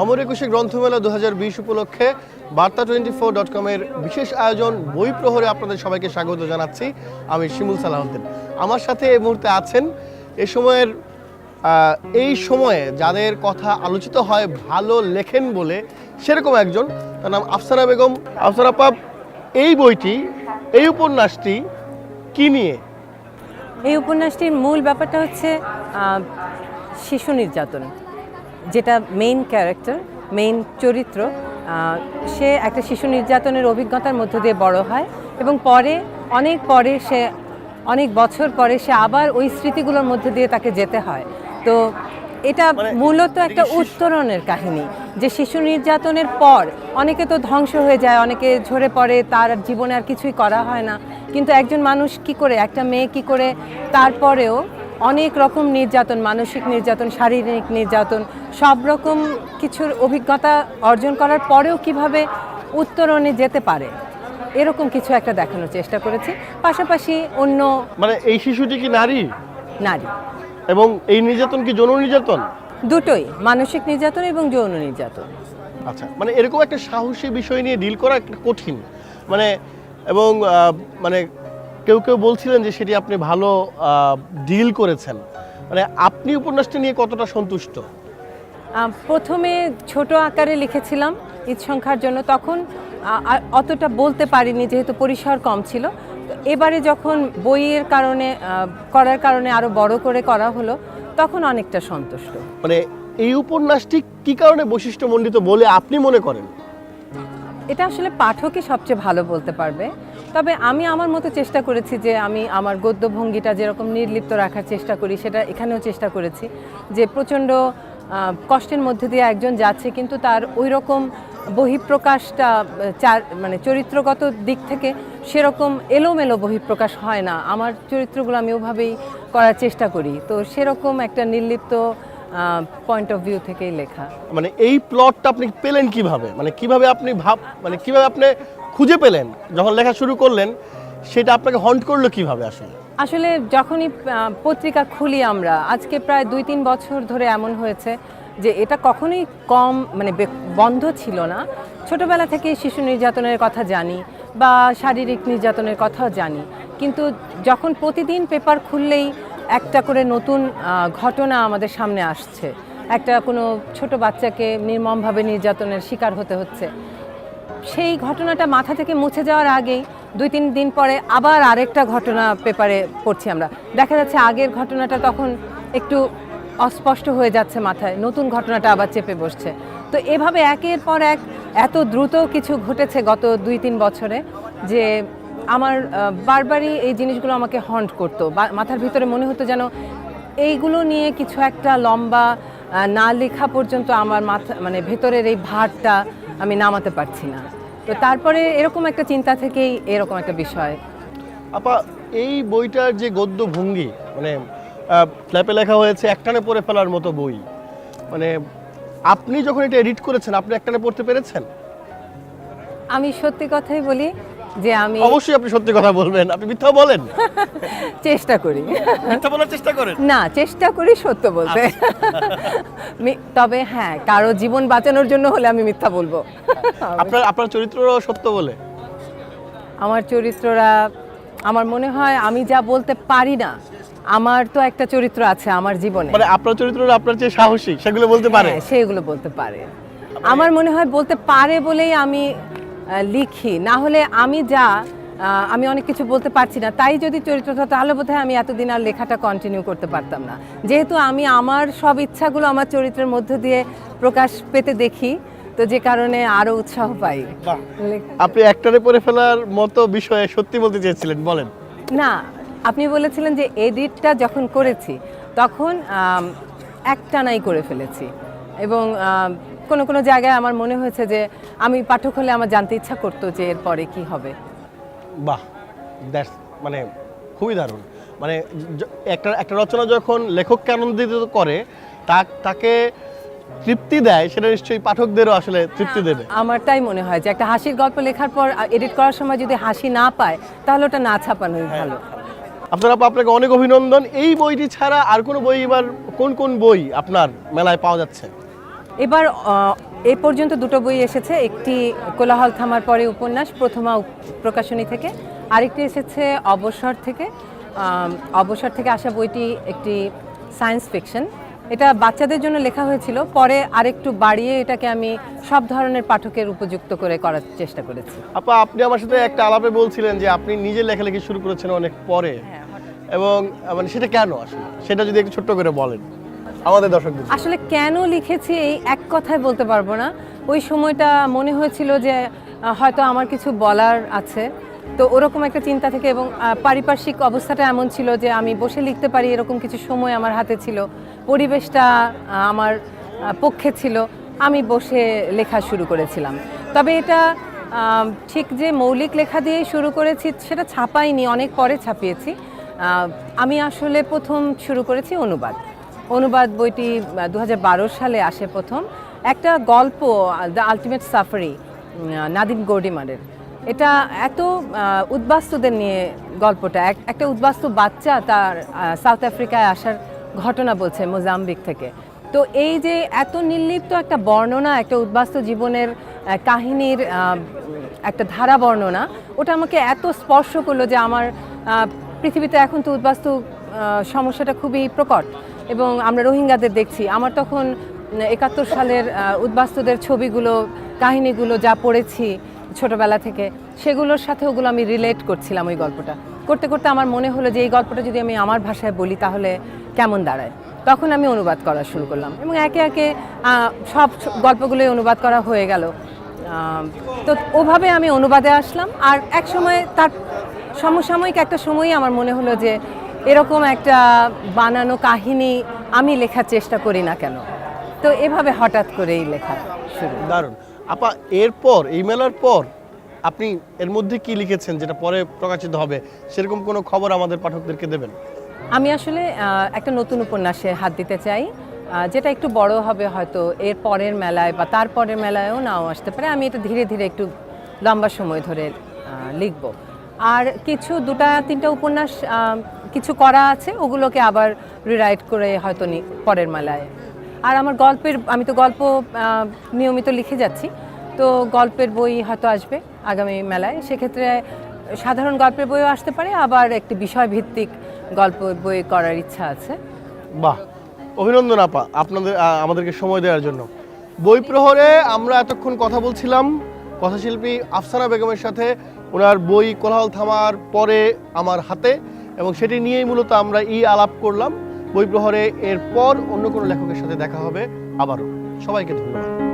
অমর একুশে গ্রন্থমেলা দু হাজার বিশ উপলক্ষে বার্তা টোয়েন্টি ফোর ডট কমের বিশেষ আয়োজন, বই প্রহরে আপনাদের সবাইকে স্বাগত জানাচ্ছি। আমি শিমুল সালাহউদ্দিন আমার সাথে এই মুহূর্তে আছেন এ সময়ের এই সময়ে যাদের কথা আলোচিত হয় ভালো লেখেন বলে, সেরকম একজন। তার নাম আফসানা বেগম। আফসানা আপা এই বইটি, এই উপন্যাসটি কি নিয়ে? এই উপন্যাসটির মূল ব্যাপারটা হচ্ছে শিশু নির্যাতন। যেটা মেইন ক্যারেক্টার মেইন চরিত্র সে একটা শিশু নির্যাতনের অভিজ্ঞতার মধ্য দিয়ে বড় হয় এবং পরে অনেক পরে সে অনেক বছর পরে সে আবার ওই স্মৃতিগুলোর মধ্যে দিয়ে তাকে যেতে হয়। তো এটা মানে মূলত একটা উত্তরণের কাহিনী যে শিশু নির্যাতনের পর অনেকে তো ধ্বংস হয়ে যায় অনেকে ঝরে পড়ে তার জীবনে আর কিছুই করা হয় না। কিন্তু একজন মানুষ কি করে একটা মেয়ে কি করে তারপরেও অনেক রকম নির্যাতন মানসিক নির্যাতন শারীরিক নির্যাতন সব রকম কিছুর অভিজ্ঞতা অর্জন করার পরেও কীভাবে উত্তরণে যেতে পারে এরকম কিছু একটা দেখানোর চেষ্টা করেছি। পাশাপাশি অন্য মানে এই শিশুটি কি নারী? নারী। এবং এই নির্যাতন কি যৌন নির্যাতন? দুটোই মানসিক নির্যাতন এবং যৌন নির্যাতন। আচ্ছা মানে এরকম একটা সাহসী বিষয় নিয়ে ডিল করা একটা কঠিন। মানে এবং মানে কেউ কেউ বলছিলেন যে সেটি আপনি ভালো ডিল করেছেন। মানে আপনি উপন্যাসটি নিয়ে কতটা সন্তুষ্ট? প্রথমে ছোট আকারে লিখেছিলাম ঈদ সংখ্যার জন্য। তখন অতটা বলতে পারিনি যেহেতু পরিসর কম ছিল। এবারে যখন বইয়ের কারণে করার কারণে আরও বড় করে করা হলো তখন অনেকটা সন্তুষ্ট। মানে এই উপন্যাসটি কি কারণে বৈশিষ্ট্যমণ্ডিত বলে আপনি মনে করেন? এটা আসলে পাঠকই সবচেয়ে ভালো বলতে পারবে। তবে আমি আমার মতো চেষ্টা করেছি যে আমি আমার গদ্য ভঙ্গিটা যেরকম নির্লিপ্ত রাখার চেষ্টা করি, সেটা এখানেও চেষ্টা করেছি যে প্রচণ্ড কষ্টের মধ্যে দিয়ে একজন যাচ্ছে কিন্তু তার ওই রকম বহিঃপ্রকাশটা, চার মানে চরিত্রগত দিক থেকে সেরকম এলোমেলো বহিঃপ্রকাশ হয় না। আমার চরিত্রগুলো আমি ওভাবেই করার চেষ্টা করি। তো সেরকম একটা নির্লিপ্ত পয়েন্ট অফ ভিউ থেকেই লেখা। মানে এই প্লটটা আপনি পেলেন কীভাবে? মানে কীভাবে আপনি ভাব মানে কীভাবে আপনি খুঁজে পেলেন, যখন লেখা শুরু করলেন, সেটা আপনাকে হন্ট করল কীভাবে আসলে? আসলে যখনই পত্রিকা খুলি আমরা, আজকে প্রায় দুই তিন বছর ধরে এমন হয়েছে যে এটা কখনোই কম মানে বন্ধ ছিল না। ছোটবেলা থেকে শিশু নির্যাতনের কথা জানি বা শারীরিক নির্যাতনের কথাও জানি। কিন্তু যখন প্রতিদিন পেপার খুললেই একটা করে নতুন ঘটনা আমাদের সামনে আসছে। একটা কোনো ছোট বাচ্চাকে নির্মমভাবে নির্যাতনের শিকার হতে হচ্ছে। সেই ঘটনাটা মাথা থেকে মুছে যাওয়ার আগেই দুই তিন দিন পরে আবার আরেকটা ঘটনা পেপারে পড়ছি আমরা। দেখা যাচ্ছে আগের ঘটনাটা তখন একটু অস্পষ্ট হয়ে যাচ্ছে মাথায়, নতুন ঘটনাটা আবার চেপে বসছে। তো এভাবে একের পর এক এত দ্রুত কিছু ঘটেছে গত দুই তিন বছরে যে আমার বারবারই এই জিনিসগুলো আমাকে হন্ট করতো। মাথার ভিতরে মনে হতো যেন এইগুলো নিয়ে কিছু একটা লম্বা না লেখা পর্যন্ত আমার মাথা মানে ভেতরের এই ভারটা আমি নামাতে পারছি না। তো তারপরে এরকম একটা চিন্তা থেকেই এরকম একটা বিষয়। আপা এই বইটার যে গদ্য ভঙ্গি মানে ফ্ল্যাপে লেখা হয়েছে একটানে পড়ে ফেলার মতো বই। মানে আপনি যখন এটা এডিট করেছেন আপনি একটানে পড়তে পেরেছেন? আমি সত্যি কথাই বলি যে আমি অবশ্যই আপনি সত্যি কথা বলবেন। আপনি মিথ্যা বলেন। চেষ্টা করি। মিথ্যা বলার চেষ্টা করেন? না চেষ্টা করি সত্য বলতে। তবে হ্যাঁ কারও জীবন বাঁচানোর জন্য হলে আমি মিথ্যা বলব। আপনার আপনার চরিত্র সত্য বলে? আমার চরিত্ররা আমার মনে হয় আমি যা বলতে পারি না আমার তো একটা চরিত্র আছে আমার জীবনে। মানে আপনার চরিত্রটা আপনার চেয়ে সাহসী সেগুলো বলতে পারে? হ্যাঁ, সেগুলো বলতে পারে। আমার মনে হয় বলতে পারে বলেই আমি লিখি। না হলে আমি যা আমি অনেক কিছু বলতে পারছি না তাই যদি চরিত্র হতো তাহলে বোধহয় আমি এতদিন আর লেখাটা কন্টিনিউ করতে পারতাম না। যেহেতু আমি আমার সব ইচ্ছাগুলো আমার চরিত্রের মধ্য দিয়ে প্রকাশ পেতে দেখি তো যে কারণে আরও উৎসাহ পাই। আপনি একটানে পড়ে ফেলার মতো বিষয়ে সত্যি বলতে চেয়েছিলেন বলেন। না আপনি বলেছিলেন যে এডিটটা যখন করেছি তখন একটানাই করে ফেলেছি। এবং কোনো কোনো জায়গায় আমার মনে হয়েছে যে আমি পাঠক হলে আমার জানতে ইচ্ছা করতো যে এরপরে কি হবে। বাহ দ্যাটস মানে খুবই দারুণ। মানে একটা একটা রচনা যখন লেখককে আনন্দিত করে তা তাকে তৃপ্তি দেয় সেটা নিশ্চয়ই পাঠকদেরও আসলে তৃপ্তি দেবে। আমার তাই মনে হয় যে একটা হাসির গল্প লেখার পর এডিট করার সময় যদি হাসি না পায় তাহলে ওটা না ছাপানোই ভালো। আপনারা আপনাকে অনেক অভিনন্দন। এই বইটি ছাড়া আর কোনো বই এবার কোন কোন বই আপনার মেলায় পাওয়া যাচ্ছে? এবার এ পর্যন্ত দুটো বই এসেছে। একটি কোলাহল থামার পরে উপন্যাস প্রথমা প্রকাশনী থেকে। আরেকটি এসেছে অবসর থেকে। অবসর থেকে আসা বইটি একটি সায়েন্স ফিকশন। এটা বাচ্চাদের জন্য লেখা হয়েছিল। পরে আরেকটু বাড়িয়ে এটাকে আমি সব ধরনের পাঠকের উপযুক্ত করে করার চেষ্টা করেছি। আপা আপনি আমার সাথে একটা আলাপে বলছিলেন যে আপনি নিজে লেখালেখি শুরু করেছেন অনেক পরে। এবং মানে সেটা কেন আসলে? সেটা যদি একটু ছোট্ট করে বলেন। আমাদের দর্শকদের আসলে কেন লিখেছি এই এক কথায় বলতে পারব না। ওই সময়টা মনে হয়েছিল যে হয়তো আমার কিছু বলার আছে। তো ওরকম একটা চিন্তা থেকে এবং পারিপার্শ্বিক অবস্থাটা এমন ছিল যে, আমি বসে লিখতে পারি এরকম কিছু সময় আমার হাতে ছিল। পরিবেশটা আমার পক্ষে ছিল। আমি বসে লেখা শুরু করেছিলাম। তবে এটা ঠিক যে মৌলিক লেখা দিয়ে শুরু করেছি সেটা ছাপাইনি, অনেক পরে ছাপিয়েছি। আমি আসলে প্রথম শুরু করেছি অনুবাদ। অনুবাদ বইটি দু হাজার বারো সালে আসে প্রথম। একটা গল্প দ্য আলটিমেট সাফারি নাদিম গৌডিমারের। এটা এত উদ্বাস্তুদের নিয়ে গল্পটা, এক- একটা উদ্বাস্তু বাচ্চা তার সাউথ আফ্রিকায় আসার ঘটনা বলছে মোজাম্বিক থেকে। তো এই যে এত নির্লিপ্ত একটা বর্ণনা, একটা উদ্বাস্তু জীবনের কাহিনীর একটা ধারা বর্ণনা, ওটা আমাকে এত স্পর্শ করল যে আমার পৃথিবীতে এখন তো উদ্বাস্তু সমস্যাটা খুবই প্রকট। এবং আমরা রোহিঙ্গাদের দেখছি। আমার তখন একাত্তর সালের উদ্বাস্তুদের ছবিগুলো, কাহিনীগুলো যা পড়েছি ছোটবেলা থেকে, সেগুলোর সাথে ওগুলো আমি রিলেট করছিলাম ওই গল্পটা। করতে করতে আমার মনে হলো যে এই গল্পটা যদি আমি আমার ভাষায় বলি তাহলে কেমন দাঁড়ায়? তখন আমি অনুবাদ করা শুরু করলাম এবং একে একে সব গল্পগুলোই অনুবাদ করা হয়ে গেল। তো ওভাবে আমি অনুবাদে আসলাম। আর এক সময় তার সমসাময়িক একটা সময়ই আমার মনে হলো যে এরকম একটা বানানো কাহিনী আমি লেখার চেষ্টা করি না কেন? তো এভাবে হঠাৎ করেই লেখা শুরু। দারুণ। আপা এরপর এই মেলার পর আপনি এর মধ্যে কি লিখেছেন যেটা পরে প্রকাশিত হবে? সেরকম কোনো খবর আমাদের পাঠকদেরকে দেবেন? আমি আসলে একটা নতুন উপন্যাসে হাত দিতে চাই যেটা একটু বড় হবে হয়তো এর পরের মেলায় বা তার পরের মেলায়ও নাও আসতে পারে। আমি এটা ধীরে ধীরে একটু লম্বা সময় ধরে লিখব। আর কিছু দুটা তিনটা উপন্যাস কিছু করা আছে, ওগুলোকে আবার রিরাইট করে হয়তো নি- পরের মেলায়। আর আমার গল্পের, আমি তো গল্প নিয়মিত লিখে যাচ্ছি, তো গল্পের বই হয়তো আসবে আগামী মেলায়। সেক্ষেত্রে সাধারণ গল্পের বইও আসতে পারে, আবার একটি বিষয়ভিত্তিক গল্প বই করার ইচ্ছা আছে। বাহ! অভিনন্দন আপা, আপনাদের আমাদেরকে সময় দেওয়ার জন্য। বই প্রহরে আমরা এতক্ষণ কথা বলছিলাম, কথাশিল্পী আফসানা বেগমের সাথে। ওনার বই কোলাহল থামার পরে আমার হাতে। এবং সেটি নিয়েই মূলত আমরা ই আলাপ করলাম। বই প্রহরে এরপর অন্য কোনো লেখকের সাথে দেখা হবে আবারও। সবাইকে ধন্যবাদ।